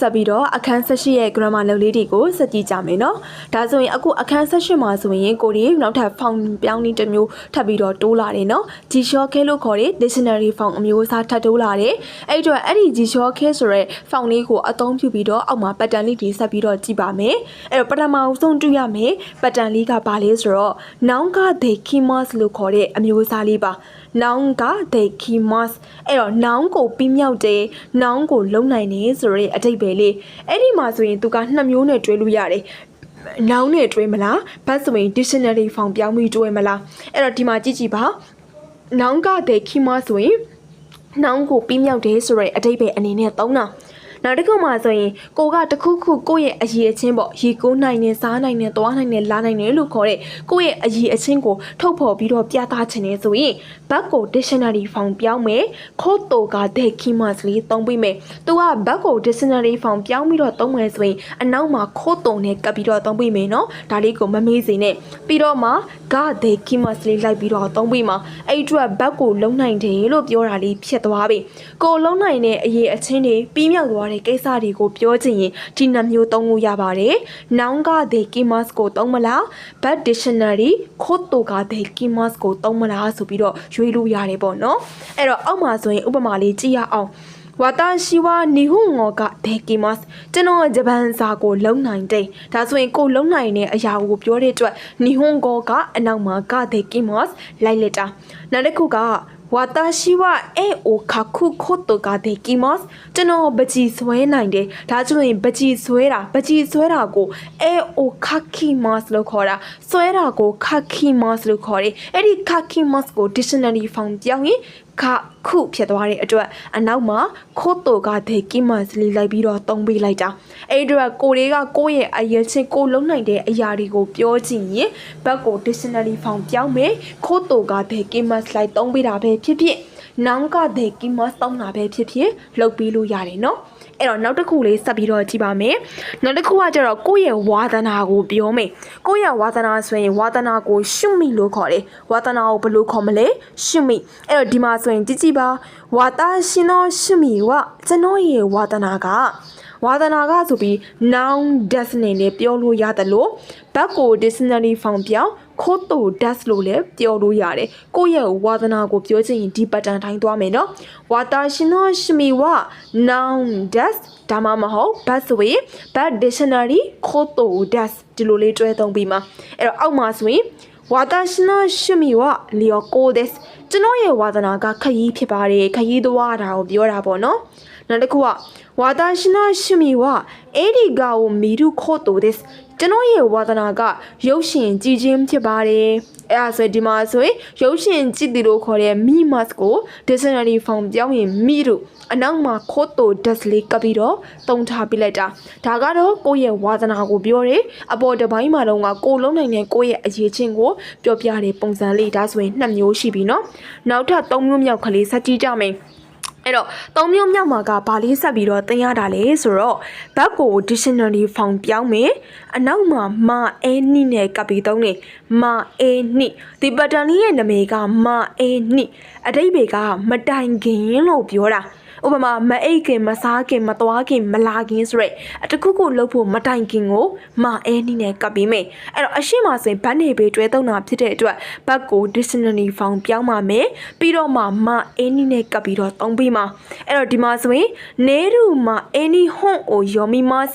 ဆက်ပြီးတော့အခန်း18ရဲ့ grammar လုပ်လေးတွေကိုစက်ကြည့်ကြမယ်နော်ဒါဆိုရင်အခုအခန်း18မှာဆိုရင်ကိုရီနောက်ထပ် form ပြောင်းနည်းတစ်မျိုးထပ်ပြီးတော့တိုးလာတယ်နော် G short K လို့ခေါ်တဲ့ dictionary form အမျိုးအစားထပ်တိုးလာတယ်အဲ့တော့အဲ့ဒီ G short K ဆိုရဲ form လေးကိုအသုံးပြုပြီးတော့အောက်မှာ pattern လေးတွေဆက်ပြီးတော့ကြည့်ပါမယ်အဲ့တော့ပထမအဆုံးတွေ့ရမယ် pattern လေးကဘာလဲဆိုတော့ noun က they kimas လို့ခေါ်တဲ့အမျိုးအစားလေးပါ noun က they kimas အဲ့တော့ noun ကိုပြီးမြောက်တယ် noun ကိုလုံနိုင်တယ်ဆိုရဲအတိတ်ပဲလေအဲ့ဒီမှာဆိုရင်သူကနှစ်မျိုးနဲ့တွဲလို့ရတယ် noun နဲ့တွဲမလားဘတ်ဆိုရင် dictionary form ပြောင်းပြီးတွဲမလားအဲ့တော့ဒီမှာကြည့်ကြည့်ပါ noun က they kimas ဆိုရင် noun ကိုပြီးမြောက်တယ်ဆိုရဲအတိတ်ပဲအနေနဲ့သုံးတာ နောက်တစ်ခုမှဆိုရင်ကိုကတခုခုကိုယ့်ရဲ့အရေးအချင်းပေါ့ရေကိုးနိုင်နေစားနိုင်နေသွားနိုင်နေလာနိုင်နေလို့ခေါ်တဲ့ကိုယ့်ရဲ့အရေးအချင်းကိုထုတ်ဖော်ပြီးတော့ပြသချင်နေဆိုရင်ဘတ်ကို dictionary form ပြောင်းမယ်ခို့တိုက the kimas လေးသုံးပြီးမယ်သူကဘတ်ကို dictionary form ပြောင်းပြီးတော့သုံးမယ်ဆိုရင်အနောက်မှာခို့တုံနဲ့ကပ်ပြီးတော့သုံးပြီးမယ်နော်ဒါလေးကိုမမေ့စေနဲ့ပြီးတော့မှ ga the kimas လေးလိုက်ပြီးတော့သုံးပြီးမှာအဲ့အတွက်ဘတ်ကိုလုံနိုင်တယ်လို့ပြောတာလေးဖြစ်သွားပြီကိုလုံနိုင်တဲ့အရေးအချင်းတွေပြီးမြောက်သွားတဲ့ကိစ္စတွေကိုပြောချင်ရင်ဒီနှမျိုးသုံးလို့ရပါတယ် noun က the kimas ကိုသုံးမလား but dictionary ခို့တိုက the kimas ကိုသုံးမလားဆိုပြီးတော့ရွေးလို့ရတယ်ပေါ့နော်အဲ့တော့အောက်မှာဆိုရင်ဥပမာလေးကြည့်ရအောင်ဝါတာရှိဝနီဟုငောကဒေကီမတ်ကျွန်တော်ဂျပန်စာကိုလုံနိုင်တယ်ဒါဆိုရင်ကိုလုံနိုင်တဲ့အရာကိုပြောတဲ့အတွက်နီဟုငောကအနောက်မှာကဒေကီမတ်လိုက်လက်တာနောက်တစ်ခုက ဝါတာရှိဝအေအိုခါခုခိုတိုကဒေကီမတ်ကျွန်တော်ပကြီးဆွဲနိုင်တယ်ဒါဆိုရင်ပကြီးဆွဲတာပကြီးဆွဲတာကိုအေအိုခါခီမတ်လို့ခေါ်တာဆွဲတာကိုခါခီမတ်လို့ခေါ်တယ်အဲ့ဒီခါခီမတ်ကို dictionary form ပြောင်းရင်ခခုဖြစ်သွားတဲ့အတွက်အနောက်မှာခို့တိုကဒေကီမတ်လေးလိုက်ပြီးတော့တုံးပေးလိုက်တာအဲ့ဒီတော့ကိုတွေကကိုယ့်ရဲ့အရင်ချင်းကိုလုံးနိုင်တဲ့အရာတွေကိုပြောကြည့်ရင်ဘက်ကို dictionary form ပြောင်းမယ်ခို့တိုကဒေကီမတ်လိုက်တုံးပေးတာပဲဖြစ်ဖြစ်နောင်ကဒေကီမတ်တုံးတာပဲဖြစ်ဖြစ်လုပ်ပြီးလို့ရတယ်နော်အဲ့တော့နောက်တစ်ခုလေးဆက်ပြီးတော့ကြည့်ပါမယ်နောက်တစ်ခုကကျတော့ကိုယ့်ရဲ့ဝါသနာကိုပြောမယ်ကိုယ့်ရဲ့ဝါသနာဆိုရင်ဝါသနာကိုရှုမိလို့ခေါ်တယ်ဝါသနာကိုဘယ်လိုခေါ်မလဲရှုမိအဲ့တော့ဒီမှာဆိုရင်ကြည့်ကြည့်ပါဝါတာရှင်တော်ရှုမိကကျွန်တော်ရဲ့ဝါသနာက ဝါသနာကဆိုပြီး noun definite နဲ့ပြောလို့ရတယ်လို့ဘတ်ကို dictionary form ပြောင်းခိုးတူ dash လို့လည်းပြောလို့ရတယ်ကိုယ့်ရဲ့ဝါသနာကိုပြောချင်ရင်ဒီ pattern တိုင်းသွားမယ်နော်ဝါတာရှင်တော်ရှမီဝ noun dash ဒါမှမဟုတ် bus ဆိုရင် bus dictionary ခိုးတူ dash ဒီလိုလေးတွဲသုံးပြီးမှာအဲ့တော့အောက်မှာဆိုရင်ဝါတာရှင်တော်ရှမီဝလျော်ကို this ကျွန်တော်ရဲ့ဝါသနာကခရီးဖြစ်ပါတယ်ခရီးသွားတာကိုပြောတာပေါ့နော် နောက်တစ်ခုကဝါဒရှင်နာရှိမီဝအဲ့ဒီကကိုမီရုခို့တူဒစ်ကျွန်တော်ရဲ့ဝါသနာကရုပ်ရှင်ကြည်ချင်းဖြစ်ပါတယ်။အဲဒါဆိုဒီမှာဆိုရင်ရုပ်ရှင်ကြည်သူလို့ခေါ်တဲ့ mimas ကို dictionary form ပြောင်းရင် miru အနောက်မှာ koto das လေးကပ်ပြီးတော့တုံထားပြလိုက်တာ။ဒါကတော့ကိုယ့်ရဲ့ဝါသနာကိုပြောတယ်။အပေါ်တစ်ပိုင်းမှာတော့ကိုလုံးနိုင်တဲ့ကိုယ့်ရဲ့အရေးချင်းကိုပြောပြတဲ့ပုံစံလေးဒါဆိုရင်နှစ်မျိုးရှိပြီနော်။နောက်ထပ်သုံးမျိုးမြောက်ကလေးစัจကြည့်ကြမယ်။ အဲ့တော့သုံးမျိုးမြောက်မှာကဘာလေးဆက်ပြီးတော့သင်ရတာလဲဆိုတော့ဘတ်ကို dictionary form ပြောင်းမယ်အနောက်မှာမအဲနိနဲ့ကပ်ပြီးသုံးနေမအဲနိဒီ pattern လေးရဲ့နာမည်ကမအဲနိအတိတ်ဘေကမတိုင်ခင်လို့ပြောတာ ဥပမာမအိတ်ခင်မစားခင်မသွားခင်မလာခင်ဆိုရက်အတခုခုလှုပ်ဖို့မတိုင်ခင်ကိုမအဲနိနဲ့ကပ်ပြီးမယ်အဲ့တော့အရှိမဆိုရင်ဘတ်နေပေတွဲသုံးတာဖြစ်တဲ့အတွက်ဘတ်ကို dictionary form ပြောင်းပါမယ်ပြီးတော့မှမအဲနိနဲ့ကပ်ပြီးတော့သုံးပြီးမှာအဲ့တော့ဒီမှာဆိုရင်နေရူမအဲနိဟွန်အိုယောမီမတ်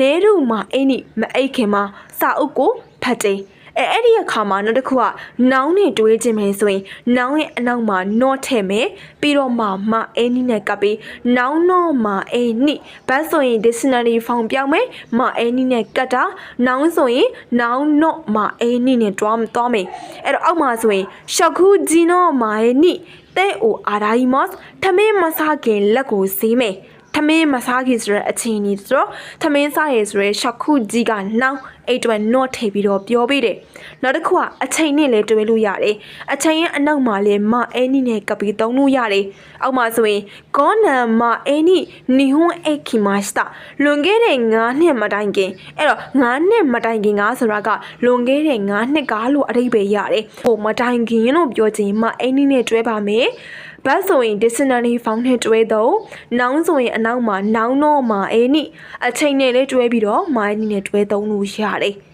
နေရူမအဲနိမအိတ်ခင်မှာစာအုပ်ကိုဖတ်တယ် အဲအဲ့ဒီအခါမှာနောက်တစ်ခုကနောင်းနဲ့တွေးခြင်းမယ်ဆိုရင်နောင်းရဲ့အနောက်မှာ not ထည့်မယ်ပြီးတော့မှမအဲနီနဲ့ကပ်ပြီးနောင်းတော့မအဲနီဘတ်ဆိုရင် dictionary form ပြောင်းမယ်မအဲနီနဲ့ကတ်တာနောင်းဆိုရင်နောင်း not မအဲနီနဲ့တွားသွားမယ်အဲ့တော့အောက်မှာဆိုရင်ရှောက်ခုဂျီနောမအဲနီတဲ့အိုအာဒါယီမတ်ထမင်းမစားခင်လက်ကိုစေးမယ် ထမင်းမစားခင်ဆိုတဲ့အချိန်ကြီးဆိုတော့ထမင်းစားရဲဆိုရဲရှောက်ခုကြီးကနောင်းအဲ့အတွက် not ထည့်ပြီးတော့ပြောပေးတယ်နောက်တစ်ခုကအချိန်နဲ့လည်းတွဲလို့ရတယ်အချိန်ရဲ့အနောက်မှာလည်းမအဲနီနဲ့ကပ်ပြီးသုံးလို့ရတယ်အောက်မှာဆိုရင်ကောနံမအဲနီနီဟွန်အိခီမတ်စတာလွန်ခဲ့တဲ့9နှစ်မတိုင်ခင်အဲ့တော့9နှစ်မတိုင်ခင်ကဆိုတာကလွန်ခဲ့တဲ့9နှစ်ကားလို့အဓိပ္ပာယ်ရတယ်ဟိုမတိုင်ခင်လို့ပြောချင်မအဲနီနဲ့တွဲပါမယ် verb ဆိုရင် dictionary form နဲ့တွဲတော့ noun ဆိုရင်အနောက်မှာ noun တော့မှာအဲနိအချိန်နဲ့လည်းတွဲပြီးတော့ my အနေနဲ့တွဲသုံးလို့ရတယ်။